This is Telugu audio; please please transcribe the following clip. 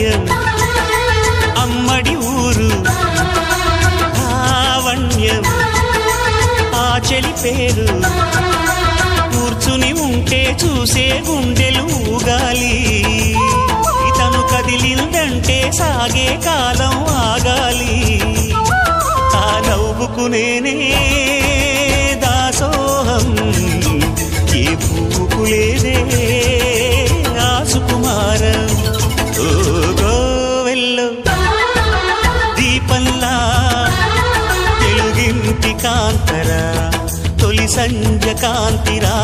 హృదయం అమ్మడి ఊరు. ఆవణ్యం ఆ చెలి పేరు. కూర్చుని ఉంటే చూసే గుండెలు ఊగాలి. ఇతను కదిలిందంటే సాగే కాలం ఆగాలి. ఆ నవ్వుకునేనే దాసోహం. ఏ పువ్వుకు కాంతరా తొలి సంజ కాంతిరా